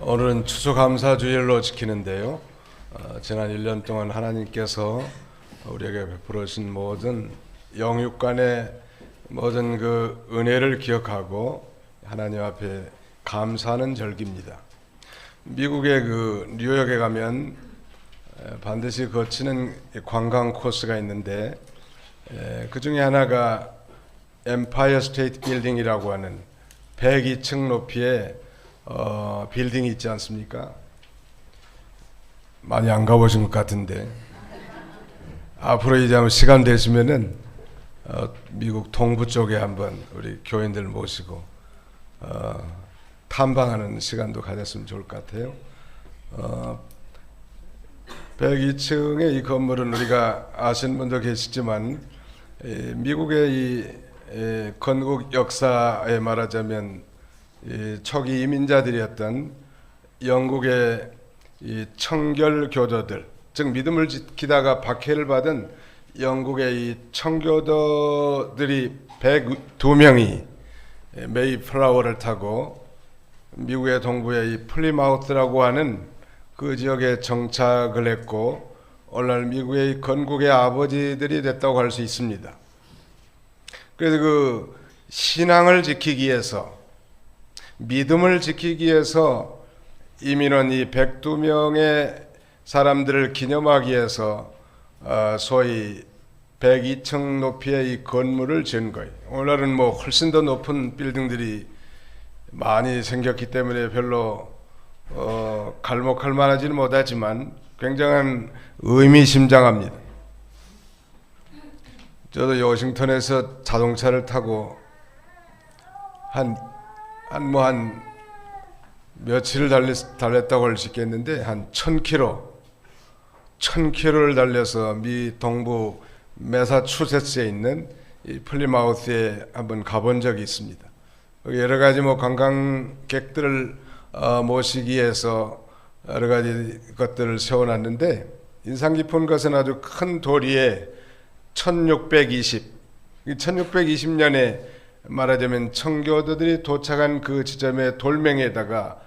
오늘은 추수감사주일로 지키는데요. 어, 지난 1년 동안 하나님께서 우리에게 베풀어 주신 모든 영육간의 모든 그 은혜를 기억하고 하나님 앞에 감사하는 절기입니다. 미국의 그 뉴욕에 가면 에, 반드시 거치는 이 관광 코스가 있는데 그 중에 하나가 엠파이어 스테이트 빌딩이라고 하는 102층 높이의 어, 빌딩이 있지 않습니까? 많이 안 가보신 것 같은데 앞으로 이제 한번 시간 되시면은 어, 미국 동부 쪽에 한번 우리 교인들 모시고 어, 탐방하는 시간도 가졌으면 좋을 것 같아요. 어, 102층의 이 건물은 우리가 아시는 분도 계시지만 이 미국의 이 에, 건국 역사에 말하자면 이 초기 이민자들이었던 영국의 이 청결 교도들, 즉 믿음을 지키다가 박해를 받은 영국의 이 청교도들이 102명이 메이플라워를 타고 미국의 동부의 이 플리마우스라고 하는 그 지역에 정착을 했고 오늘날 미국의 이 건국의 아버지들이 됐다고 할 수 있습니다. 그래서 그 신앙을 지키기 위해서 믿음을 지키기 위해서 이민원 이 102명의 사람들을 기념하기 위해서 어, 소위 102층 높이의 이 건물을 지은 거예요. 오늘은 뭐 훨씬 더 높은 빌딩들이 많이 생겼기 때문에 별로 어, 갈목할 만하지는 못하지만 굉장한 의미심장합니다. 저도 워싱턴에서 자동차를 타고 한 한 뭐 한 며칠을 달렸, 달렸다고 할 수 있겠는데 한 1000km 1000km를 달려서 미 동부 메사추세츠에 있는 이 플리마우스에 한번 가본 적이 있습니다. 여러 가지 뭐 관광객들을 어, 모시기 위해서 여러 가지 것들을 세워놨는데 인상 깊은 것은 아주 큰 도리에 1620, 1620년에 말하자면 청교도들이 도착한 그 지점의 돌멩이에다가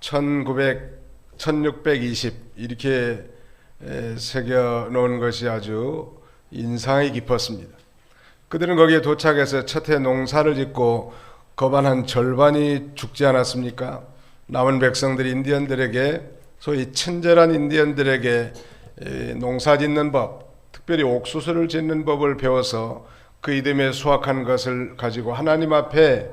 1900, 1620 이렇게 에, 새겨 놓은 것이 아주 인상이 깊었습니다. 그들은 거기에 도착해서 첫 해 농사를 짓고 거반 한 절반이 죽지 않았습니까? 남은 백성들이 인디언들에게 소위 친절한 인디언들에게 에, 농사 짓는 법, 특별히 옥수수를 짓는 법을 배워서 그 이듬해 수확한 것을 가지고 하나님 앞에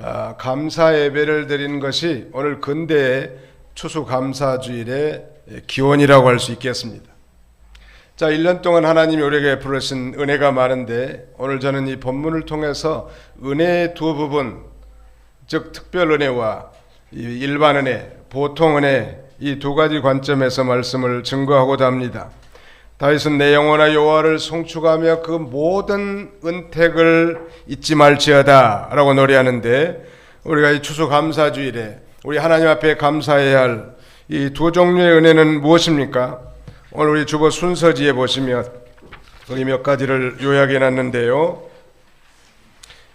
아, 감사 예배를 드리는 것이 오늘 근대의 추수 감사주일의 기원이라고 할 수 있겠습니다. 자, 1년 동안 하나님이 우리에게 부르신 은혜가 많은데 오늘 저는 이 본문을 통해서 은혜의 두 부분, 즉 특별 은혜와 이 일반 은혜, 보통 은혜 이 두 가지 관점에서 말씀을 증거하고자 합니다. 다윗은 내 영혼아 여호와를 송축하며 그 모든 은택을 잊지 말지어다라고 노래하는데 우리가 이 추수 감사주일에 우리 하나님 앞에 감사해야 할 이 두 종류의 은혜는 무엇입니까? 오늘 우리 주보 순서지에 보시면 여기 몇 가지를 요약해 놨는데요.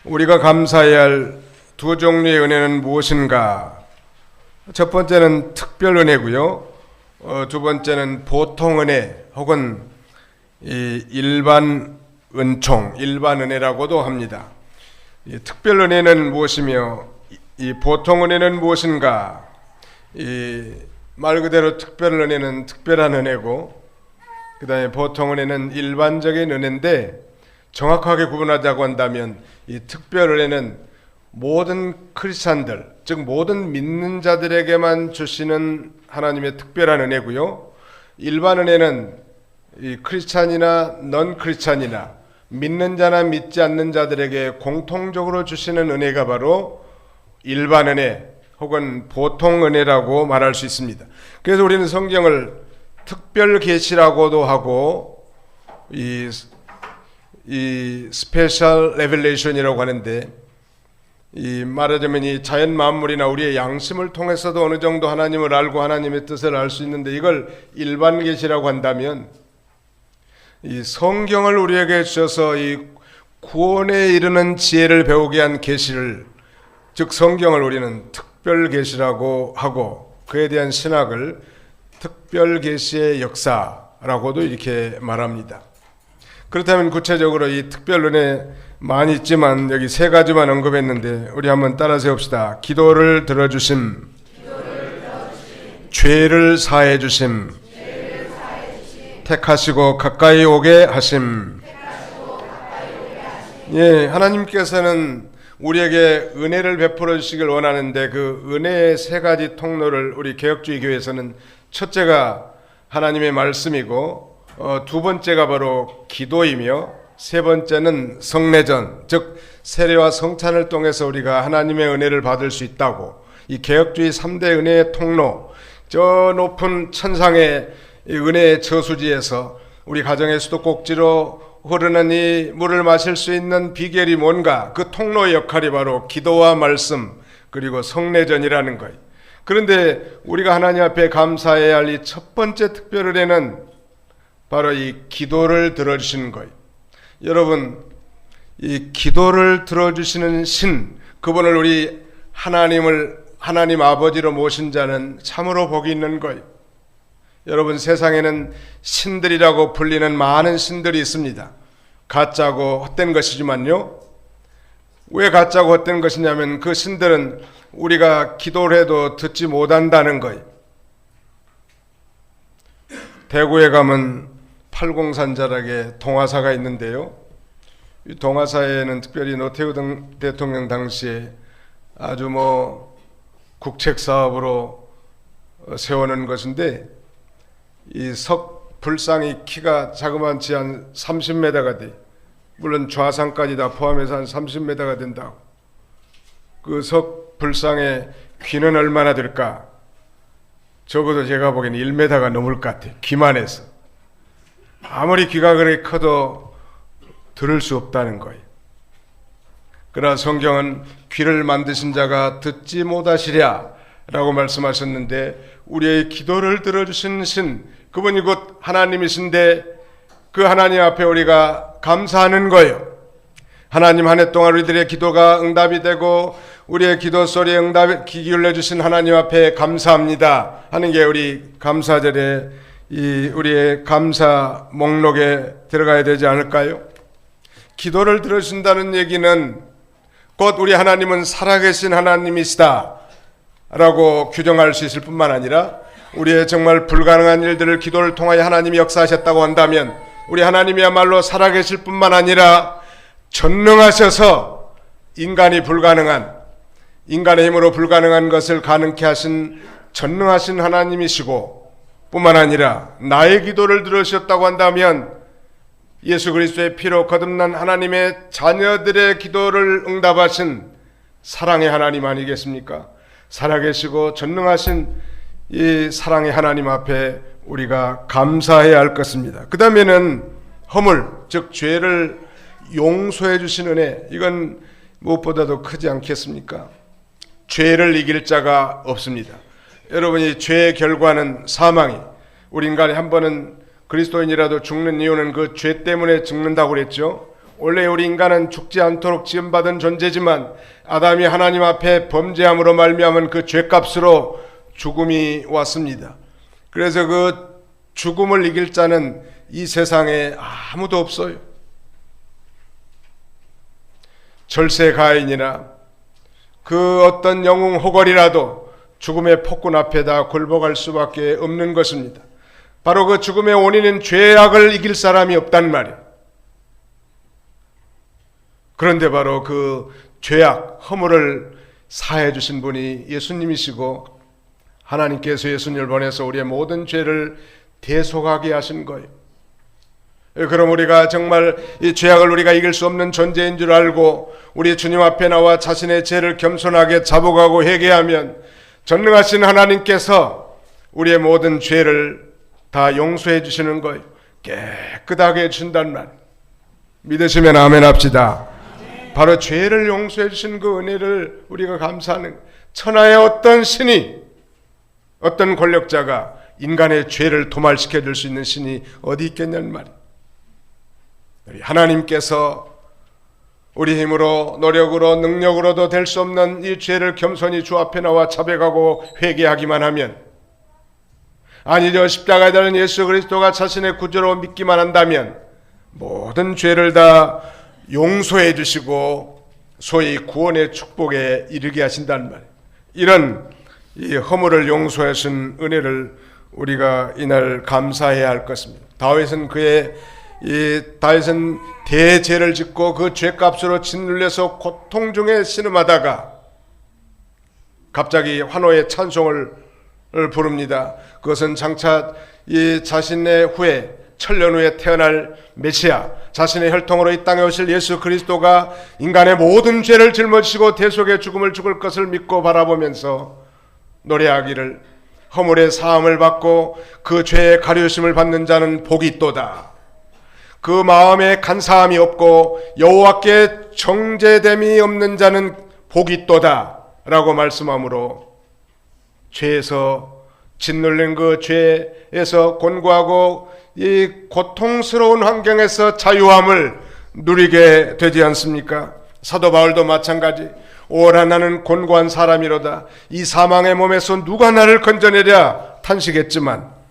우리가 감사해야 할 두 종류의 은혜는 무엇인가? 첫 번째는 특별 은혜고요. 어, 두 번째는 보통 은혜 혹은 이 일반 은총, 일반 은혜라고도 합니다. 이 특별 은혜는 무엇이며 이, 이 보통 은혜는 무엇인가? 이말 그대로 특별 은혜는 특별한 은혜고 그다음에 보통 은혜는 일반적인 은혜인데 정확하게 구분하자고 한다면 이 특별 은혜는 모든 크리스찬들 즉 모든 믿는 자들에게만 주시는 하나님의 특별한 은혜고요. 일반 은혜는 이 크리스찬이나 넌 크리스찬이나 믿는 자나 믿지 않는 자들에게 공통적으로 주시는 은혜가 바로 일반 은혜 혹은 보통 은혜라고 말할 수 있습니다. 그래서 우리는 성경을 특별 계시라고도 하고 이, 이 스페셜 레벨레이션이라고 하는데 이 말하자면 이 자연 만물이나 우리의 양심을 통해서도 어느 정도 하나님을 알고 하나님의 뜻을 알 수 있는데 이걸 일반 계시라고 한다면 이 성경을 우리에게 주셔서 이 구원에 이르는 지혜를 배우게 한 계시를 즉 성경을 우리는 특 특별 계시라고 하고 그에 대한 신학을 특별 계시의 역사라고도 이렇게 말합니다. 그렇다면 구체적으로 이 특별 은혜 많이 있지만 여기 세 가지만 언급했는데 우리 한번 따라 세웁시다. 기도를 들어주심, 죄를 사해 주심, 택하시고 가까이 오게 하심. 예, 하나님께서는 우리에게 은혜를 베풀어 주시길 원하는데 그 은혜의 세 가지 통로를 우리 개혁주의 교회에서는 첫째가 하나님의 말씀이고 어, 두 번째가 바로 기도이며 세 번째는 성례전 즉 세례와 성찬을 통해서 우리가 하나님의 은혜를 받을 수 있다고 이 개혁주의 3대 은혜의 통로 저 높은 천상의 이 은혜의 저수지에서 우리 가정의 수도꼭지로 흐르는 이 물을 마실 수 있는 비결이 뭔가 그 통로의 역할이 바로 기도와 말씀 그리고 성례전이라는 거예요. 그런데 우리가 하나님 앞에 감사해야 할 이 첫 번째 특별 은혜는 바로 이 기도를 들어주시는 거예요. 여러분, 이 기도를 들어주시는 신, 그분을 우리 하나님을 하나님 아버지로 모신 자는 참으로 복이 있는 거예요. 여러분 세상에는 신들이라고 불리는 많은 신들이 있습니다. 가짜고 헛된 것이지만요. 왜 가짜고 헛된 것이냐면 그 신들은 우리가 기도를 해도 듣지 못한다는 거예요. 대구에 가면 팔공산자락에 동화사가 있는데요. 이 동화사에는 특별히 노태우 등 대통령 당시에 아주 뭐 국책 사업으로 어, 세워놓은 것인데 이 석 불상이 키가 자그만치 한 30m가 돼. 물론 좌상까지 다 포함해서 한 30m가 된다고. 그석 불상의 귀는 얼마나 될까? 적어도 제가 보기에는 1m가 넘을 것 같아. 귀만 해서. 아무리 귀가 그렇게 커도 들을 수 없다는 거예요. 그러나 성경은 귀를 만드신 자가 듣지 못하시랴 라고 말씀하셨는데 우리의 기도를 들어주신 신 그분이 곧 하나님이신데 그 하나님 앞에 우리가 감사하는 거예요. 하나님 한 해 동안 우리들의 기도가 응답이 되고 우리의 기도 소리에 응답 귀 기울여 주신 하나님 앞에 감사합니다 하는 게 우리 감사절에 이 우리의 감사 목록에 들어가야 되지 않을까요? 기도를 들으신다는 얘기는 곧 우리 하나님은 살아계신 하나님이시다 라고 규정할 수 있을 뿐만 아니라 우리의 정말 불가능한 일들을 기도를 통하여 하나님이 역사하셨다고 한다면 우리 하나님이야말로 살아계실 뿐만 아니라 전능하셔서 인간이 불가능한 인간의 힘으로 불가능한 것을 가능케 하신 전능하신 하나님이시고 뿐만 아니라 나의 기도를 들으셨다고 한다면 예수 그리스도의 피로 거듭난 하나님의 자녀들의 기도를 응답하신 사랑의 하나님 아니겠습니까? 살아계시고 전능하신 이 사랑의 하나님 앞에 우리가 감사해야 할 것입니다. 그 다음에는 허물, 즉 죄를 용서해 주신 은혜, 이건 무엇보다도 크지 않겠습니까? 죄를 이길 자가 없습니다. 여러분이 죄의 결과는 사망이, 우리 인간이 한 번은 그리스도인이라도 죽는 이유는 그 죄 때문에 죽는다고 그랬죠. 원래 우리 인간은 죽지 않도록 지음받은 존재지만 아담이 하나님 앞에 범죄함으로 말미암은 그 죄값으로 죽음이 왔습니다. 그래서 그 죽음을 이길 자는 이 세상에 아무도 없어요. 절세 가인이나 그 어떤 영웅 호걸이라도 죽음의 폭군 앞에다 굴복할 수밖에 없는 것입니다. 바로 그 죽음의 원인은 죄악을 이길 사람이 없단 말이에요. 그런데 바로 그 죄악, 허물을 사해 주신 분이 예수님이시고 하나님께서 예수님을 보내서 우리의 모든 죄를 대속하게 하신 거예요. 그럼 우리가 정말 이 죄악을 우리가 이길 수 없는 존재인 줄 알고 우리 주님 앞에 나와 자신의 죄를 겸손하게 자복하고 회개하면 전능하신 하나님께서 우리의 모든 죄를 다 용서해 주시는 거예요. 깨끗하게 해준단 말. 믿으시면 아멘 합시다. 바로 죄를 용서해 주신 그 은혜를 우리가 감사하는 천하의 어떤 신이 어떤 권력자가 인간의 죄를 도말시켜 줄 수 있는 신이 어디 있겠냐는 말이에요. 하나님께서 우리 힘으로 노력으로 능력으로도 될 수 없는 이 죄를 겸손히 주 앞에 나와 자백하고 회개하기만 하면 아니죠 십자가에 달린 예수 그리스도가 자신의 구주로 믿기만 한다면 모든 죄를 다 용서해 주시고 소위 구원의 축복에 이르게 하신다는 말. 이런 이 허물을 용서하신 은혜를 우리가 이날 감사해야 할 것입니다. 다윗은 그의 이 다윗은 대죄를 짓고 그 죄값으로 짓눌려서 고통 중에 신음하다가 갑자기 환호의 찬송을 부릅니다. 그것은 장차 이 자신의 후에 천년 후에 태어날 메시아 자신의 혈통으로 이 땅에 오실 예수 그리스도가 인간의 모든 죄를 짊어지시고 대속의 죽음을 죽을 것을 믿고 바라보면서 노래하기를 허물의 사함을 받고 그 죄의 가려심을 받는 자는 복이 있도다. 그 마음에 간사함이 없고 여호와께 정죄됨이 없는 자는 복이 있도다라고 말씀하므로 죄에서 짓눌린 그 죄에서 곤고하고 이 고통스러운 환경에서 자유함을 누리게 되지 않습니까? 사도 바울도 마찬가지. 오라 나는 곤고한 사람이로다. 이 사망의 몸에서 누가 나를 건져내랴 탄식했지만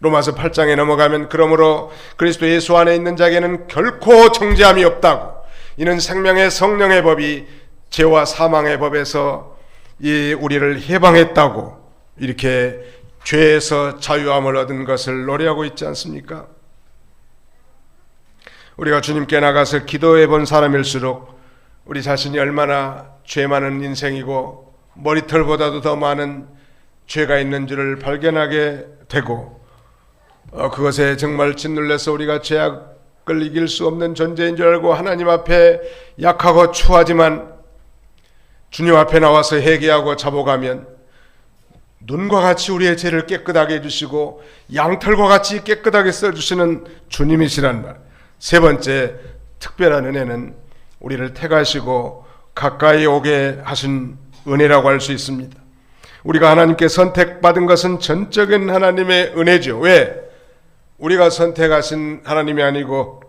로마서 8장에 넘어가면 그러므로 그리스도 예수 안에 있는 자에게는 결코 정죄함이 없다고. 이는 생명의 성령의 법이 죄와 사망의 법에서 이 우리를 해방했다고 이렇게 죄에서 자유함을 얻은 것을 노래하고 있지 않습니까? 우리가 주님께 나가서 기도해 본 사람일수록 우리 자신이 얼마나 죄 많은 인생이고 머리털보다도 더 많은 죄가 있는 줄을 발견하게 되고 어, 그것에 정말 짓눌려서 우리가 죄악을 이길 수 없는 존재인 줄 알고 하나님 앞에 약하고 추하지만 주님 앞에 나와서 회개하고 자복하면 눈과 같이 우리의 죄를 깨끗하게 해주시고 양털과 같이 깨끗하게 써주시는 주님이시란 말. 세 번째 특별한 은혜는 우리를 택하시고 가까이 오게 하신 은혜라고 할 수 있습니다. 우리가 하나님께 선택받은 것은 전적인 하나님의 은혜죠. 왜? 우리가 선택하신 하나님이 아니고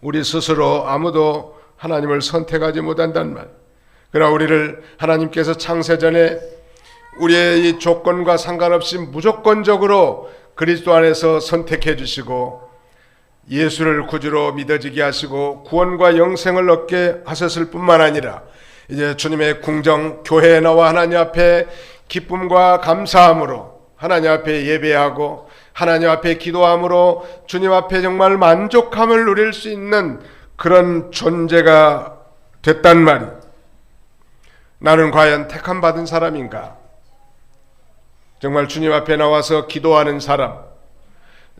우리 스스로 아무도 하나님을 선택하지 못한단 말. 그러나 우리를 하나님께서 창세전에 우리의 이 조건과 상관없이 무조건적으로 그리스도 안에서 선택해 주시고 예수를 구주로 믿어지게 하시고 구원과 영생을 얻게 하셨을 뿐만 아니라 이제 주님의 궁정 교회에 나와 하나님 앞에 기쁨과 감사함으로 하나님 앞에 예배하고 하나님 앞에 기도함으로 주님 앞에 정말 만족함을 누릴 수 있는 그런 존재가 됐단 말이. 나는 과연 택함 받은 사람인가? 정말 주님 앞에 나와서 기도하는 사람,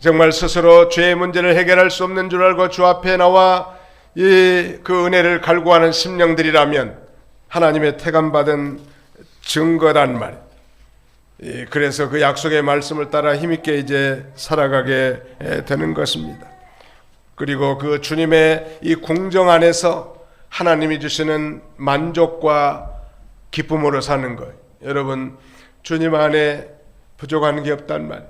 정말 스스로 죄의 문제를 해결할 수 없는 줄 알고 주 앞에 나와 이 그 은혜를 갈구하는 심령들이라면 하나님의 태감 받은 증거단 말. 그래서 그 약속의 말씀을 따라 힘있게 이제 살아가게 되는 것입니다. 그리고 그 주님의 이 궁정 안에서 하나님이 주시는 만족과 기쁨으로 사는 것. 여러분 주님 안에 부족한 게 없단 말.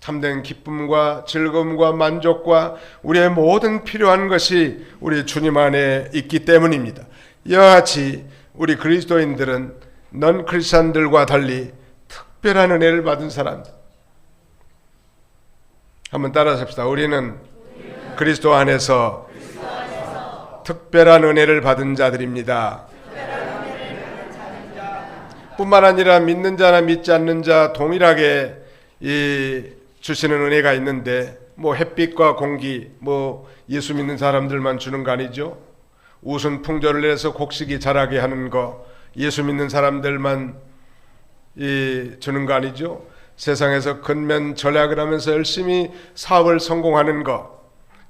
참된 기쁨과 즐거움과 만족과 우리의 모든 필요한 것이 우리 주님 안에 있기 때문입니다. 같이 우리 그리스도인들은 넌 크리스천들과 달리 특별한 은혜를 받은 사람들. 한번 따라서 합시다. 우리는 그리스도 안에서 특별한 은혜를 받은 자들입니다. 뿐만 아니라 믿는 자나 믿지 않는 자 동일하게 이 주시는 은혜가 있는데 뭐 햇빛과 공기 뭐 예수 믿는 사람들만 주는 거 아니죠? 우순 풍조를 내서 곡식이 자라게 하는 거 예수 믿는 사람들만 이 주는 거 아니죠? 세상에서 근면 전략을 하면서 열심히 사업을 성공하는 거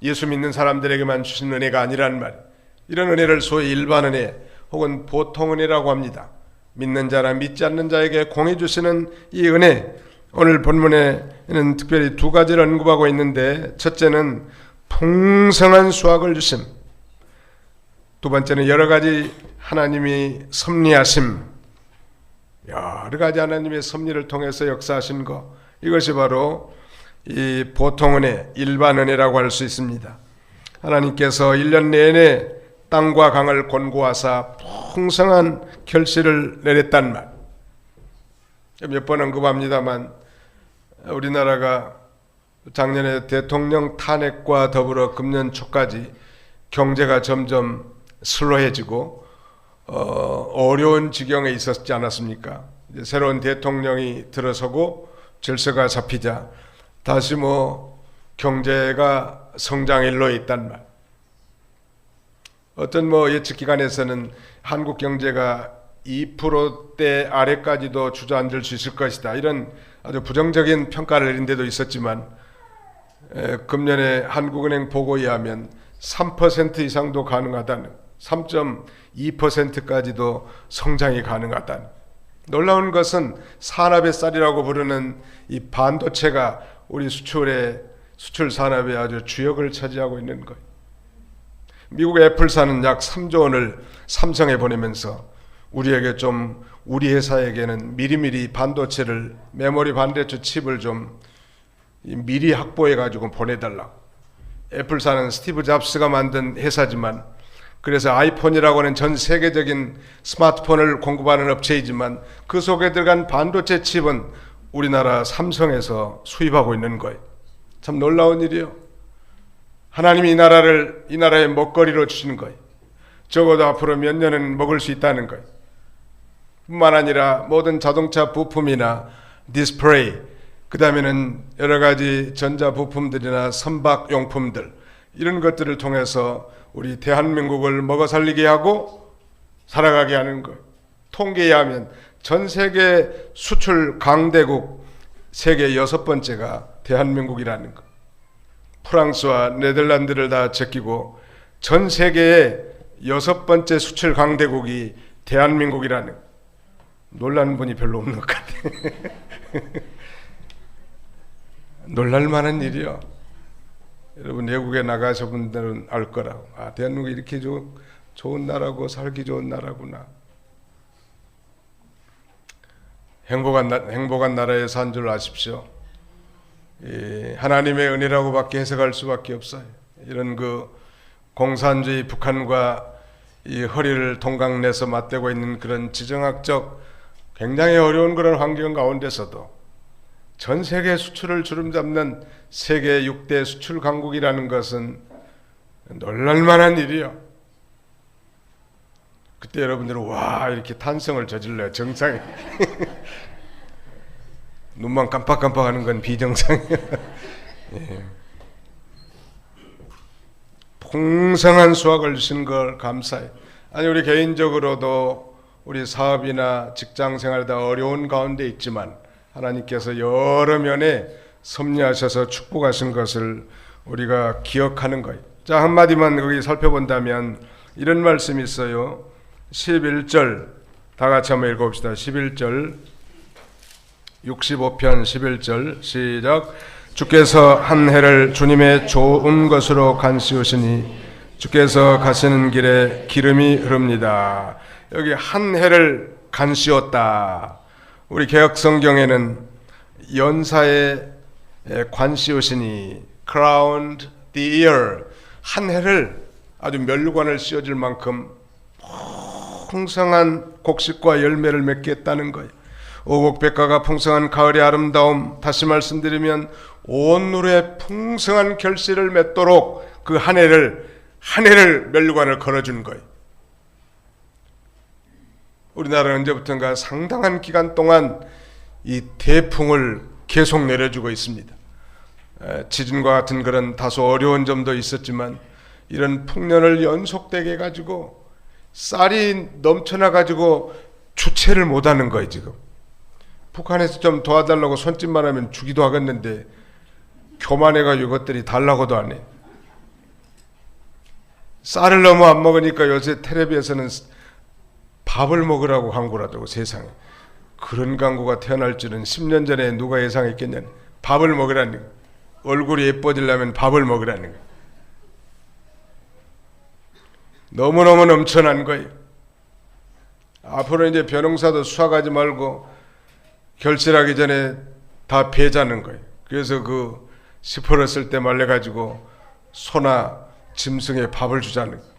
예수 믿는 사람들에게만 주신 은혜가 아니란 말. 이런 은혜를 소위 일반 은혜 혹은 보통 은혜라고 합니다. 믿는 자나 믿지 않는 자에게 공해 주시는 이 은혜 오늘 본문에는 특별히 두 가지를 언급하고 있는데 첫째는 풍성한 수확을 주심 두 번째는 여러 가지 하나님이 섭리하심 여러 가지 하나님의 섭리를 통해서 역사하신 것 이것이 바로 이 보통 은혜 일반 은혜라고 할 수 있습니다 하나님께서 1년 내내 땅과 강을 권고하사 풍성한 결실을 내렸단 말. 몇 번 언급합니다만 우리나라가 작년에 대통령 탄핵과 더불어 금년 초까지 경제가 점점 슬로해지고 어, 어려운 지경에 있었지 않았습니까? 새로운 대통령이 들어서고 질서가 잡히자 다시 뭐 경제가 성장일로 있단 말. 어떤 뭐 예측 기관에서는 한국 경제가 2%대 아래까지도 주저앉을 수 있을 것이다. 이런 아주 부정적인 평가를 내린 데도 있었지만 에, 금년에 한국은행 보고에 의하면 3% 이상도 가능하다는 3.2%까지도 성장이 가능하다는 놀라운 것은 산업의 쌀이라고 부르는 이 반도체가 우리 수출의 수출 산업의 아주 주역을 차지하고 있는 거예요. 미국 애플사는 약 3조 원을 삼성에 보내면서 우리에게 좀 우리 회사에게는 미리미리 반도체를 메모리 반도체 칩을 좀 미리 확보해 가지고 보내달라. 애플사는 스티브 잡스가 만든 회사지만 그래서 아이폰이라고 하는 전 세계적인 스마트폰을 공급하는 업체이지만 그 속에 들어간 반도체 칩은 우리나라 삼성에서 수입하고 있는 거예요. 참 놀라운 일이요. 하나님이 이 나라를 이 나라의 먹거리로 주시는 거예요. 적어도 앞으로 몇 년은 먹을 수 있다는 거예요. 뿐만 아니라 모든 자동차 부품이나 디스플레이, 그 다음에는 여러 가지 전자 부품들이나 선박 용품들 이런 것들을 통해서 우리 대한민국을 먹어 살리게 하고 살아가게 하는 것. 통계에 하면 전 세계 수출 강대국 세계 여섯 번째가 대한민국이라는 것. 프랑스와 네덜란드를 다 제끼고 전 세계의 여섯 번째 수출 강대국이 대한민국이라는 것. 놀라는 분이 별로 없는 것 같아. 놀랄 만한 일이요. 여러분 외국에 나가서 분들은 알 거라고. 아, 대한민국이 이렇게 좋은, 좋은 나라고 살기 좋은 나라구나. 행복한, 나, 행복한 나라에 산 줄 아십시오. 이 하나님의 은혜라고밖에 해석할 수밖에 없어요. 이런 그 공산주의 북한과 이 허리를 동강내서 맞대고 있는 그런 지정학적 굉장히 어려운 그런 환경 가운데서도 전 세계 수출을 주름잡는 세계 6대 수출 강국이라는 것은 놀랄만한 일이요. 그때 여러분들은 와 이렇게 탄성을 저질러요 정상이 눈만 깜빡깜빡하는 건 비정상이에요. 예. 풍성한 수확을 주신 걸 감사해. 아니 우리 개인적으로도 우리 사업이나 직장 생활 다 어려운 가운데 있지만 하나님께서 여러 면에 섭리하셔서 축복하신 것을 우리가 기억하는 거예요. 자, 한마디만 거기 살펴본다면 이런 말씀이 있어요. 11절 다 같이 한번 읽어봅시다. 11절 65편 11절 시작 주께서 한 해를 주님의 좋은 것으로 간시우시니 주께서 가시는 길에 기름이 흐릅니다. 여기 한 해를 간시웠다. 우리 개혁 성경에는 연사에 관시우시니 crowned the year 한 해를 아주 멸관을 씌워줄 만큼 풍성한 곡식과 열매를 맺게 했다는 거예요. 오곡백과가 풍성한 가을의 아름다움 다시 말씀드리면 온 누에 풍성한 결실을 맺도록 그 한 해를 한 해를 멸관을 걸어준 거예요. 우리나라는 언제부턴가 상당한 기간 동안 이 대풍을 계속 내려주고 있습니다. 지진과 같은 그런 다소 어려운 점도 있었지만 이런 풍년을 연속되게 가지고 쌀이 넘쳐나 가지고 주체를 못하는 거예요 지금. 북한에서 좀 도와달라고 손짓만 하면 주기도 하겠는데 교만해가 이것들이 달라고도 안 해. 쌀을 너무 안 먹으니까 요새 텔레비에서는 밥을 먹으라고 하더라고 세상에. 그런 광고가 태어날 줄은 10년 전에 누가 예상했겠냐. 밥을 먹으라는 거. 얼굴이 예뻐지려면 밥을 먹으라는 거. 너무너무 넘쳐난 거예요. 앞으로 이제 벼농사도 수확하지 말고 결실하기 전에 다 배자는 거예요. 그래서 그 시퍼렀을 때 말려가지고 소나 짐승에 밥을 주자는 거예요.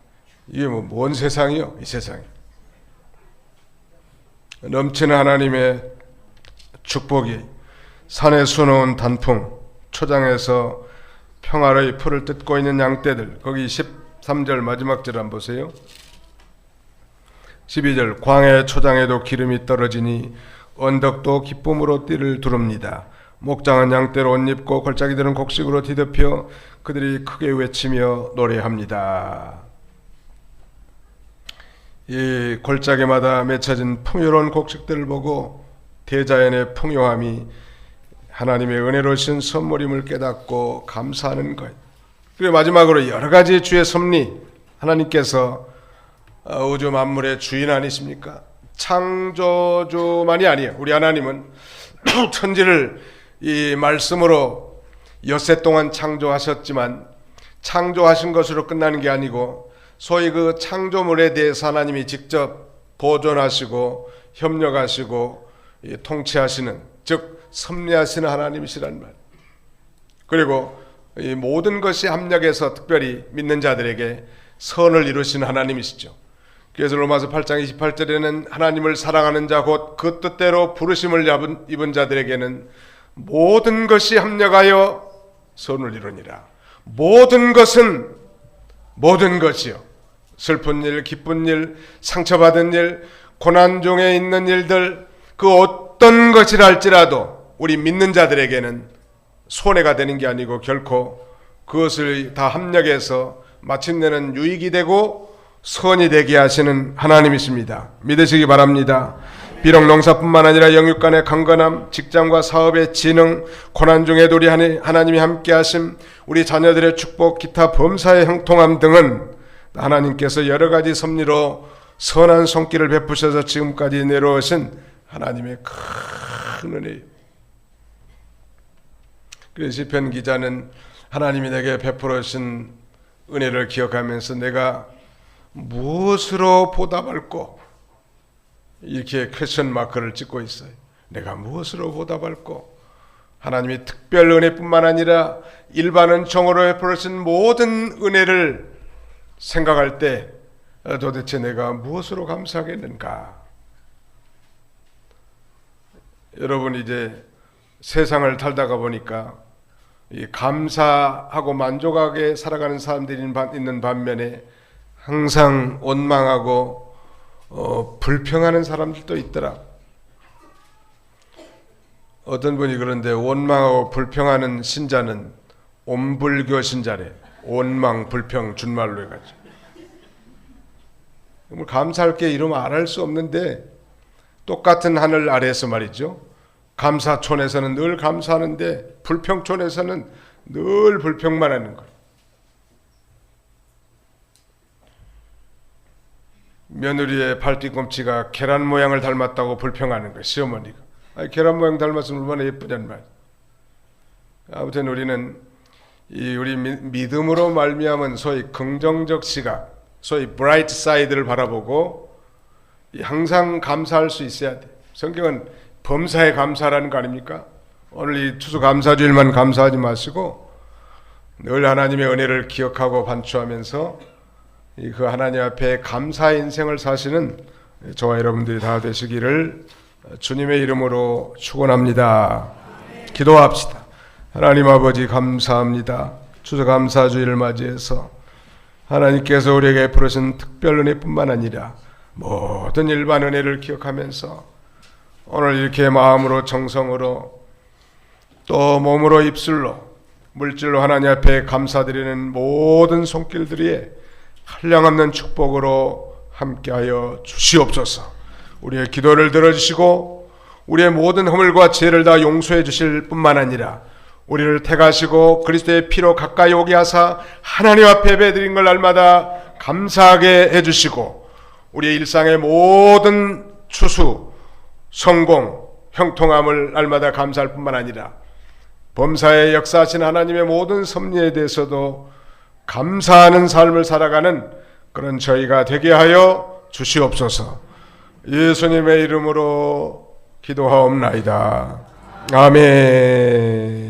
이게 뭐 뭔 세상이요? 이 세상이. 넘치는 하나님의 축복이 산에 수놓은 단풍, 초장에서 평화의 풀을 뜯고 있는 양떼들. 거기 13절 마지막 절 한번 보세요. 12절 광해 초장에도 기름이 떨어지니 언덕도 기쁨으로 띠를 두릅니다. 목장은 양떼로 옷 입고 골짜기들은 곡식으로 뒤덮여 그들이 크게 외치며 노래합니다. 이 골짜기마다 맺혀진 풍요로운 곡식들을 보고 대자연의 풍요함이 하나님의 은혜로우신 선물임을 깨닫고 감사하는 것. 그리고 마지막으로 여러 가지 주의 섭리 하나님께서 어, 우주 만물의 주인 아니십니까? 창조주만이 아니에요. 우리 하나님은 천지를 이 말씀으로 엿새 동안 창조하셨지만 창조하신 것으로 끝나는 게 아니고 소위 그 창조물에 대해서 하나님이 직접 보존하시고 협력하시고 이 통치하시는 즉 섭리하시는 하나님이시란 말. 그리고 이 모든 것이 합력해서 특별히 믿는 자들에게 선을 이루신 하나님이시죠. 그래서 로마서 8장 28절에는 하나님을 사랑하는 자 곧 그 뜻대로 부르심을 입은 자들에게는 모든 것이 합력하여 선을 이루니라. 모든 것은 모든 것이요. 슬픈 일, 기쁜 일, 상처받은 일, 고난 중에 있는 일들 그 어떤 것이라 할지라도 우리 믿는 자들에게는 손해가 되는 게 아니고 결코 그것을 다 합력해서 마침내는 유익이 되고 선이 되게 하시는 하나님이십니다. 믿으시기 바랍니다. 비록 농사뿐만 아니라 영육 간의 강건함, 직장과 사업의 진흥, 고난 중에도 우리 하나님이 함께 하심, 우리 자녀들의 축복, 기타 범사의 형통함 등은 하나님께서 여러 가지 섭리로 선한 손길을 베푸셔서 지금까지 내려오신 하나님의 큰 은혜예요. 그래서 시편 기자는 하나님이 내게 베풀어 주신 은혜를 기억하면서 내가 무엇으로 보답할꼬? 이렇게 퀘션 마크를 찍고 있어요. 내가 무엇으로 보답할꼬? 하나님이 특별 은혜뿐만 아니라 일반 은총으로 베풀어진 모든 은혜를 생각할 때 도대체 내가 무엇으로 감사하겠는가? 여러분 이제 세상을 살다가 보니까 감사하고 만족하게 살아가는 사람들이 있는 반면에 항상 원망하고 어, 불평하는 사람들도 있더라. 어떤 분이 그런데 원망하고 불평하는 신자는 온불교 신자래. 원망, 불평, 준말로 해가지고. 뭐 감사할 게 이러면 안 할 수 없는데 똑같은 하늘 아래에서 말이죠. 감사촌에서는 늘 감사하는데 불평촌에서는 늘 불평만 하는 거예요. 며느리의 발뒤꿈치가 계란 모양을 닮았다고 불평하는 거예요. 시어머니가. 아니, 계란 모양 닮았으면 얼마나 예쁘단 말. 아무튼 우리는 이 우리 믿음으로 말미암은 소위 긍정적 시각, 소위 브라이트 사이드를 바라보고 항상 감사할 수 있어야 돼. 성경은 범사에 감사라는 거 아닙니까? 오늘 이 추수 감사주일만 감사하지 마시고 늘 하나님의 은혜를 기억하고 반추하면서 그 하나님 앞에 감사 인생을 사시는 저와 여러분들이 다 되시기를 주님의 이름으로 축원합니다. 기도합시다. 하나님 아버지 감사합니다. 추석 감사주일을 맞이해서 하나님께서 우리에게 부르신 특별 은혜뿐만 아니라 모든 일반 은혜를 기억하면서 오늘 이렇게 마음으로 정성으로 또 몸으로 입술로 물질로 하나님 앞에 감사드리는 모든 손길들이 한량없는 축복으로 함께하여 주시옵소서. 우리의 기도를 들어주시고 우리의 모든 허물과 죄를 다 용서해 주실 뿐만 아니라 우리를 택하시고 그리스도의 피로 가까이 오게 하사 하나님 앞에 배드린 걸 날마다 감사하게 해주시고 우리의 일상의 모든 추수, 성공, 형통함을 날마다 감사할 뿐만 아니라 범사에 역사하신 하나님의 모든 섭리에 대해서도 감사하는 삶을 살아가는 그런 저희가 되게 하여 주시옵소서. 예수님의 이름으로 기도하옵나이다. 아멘.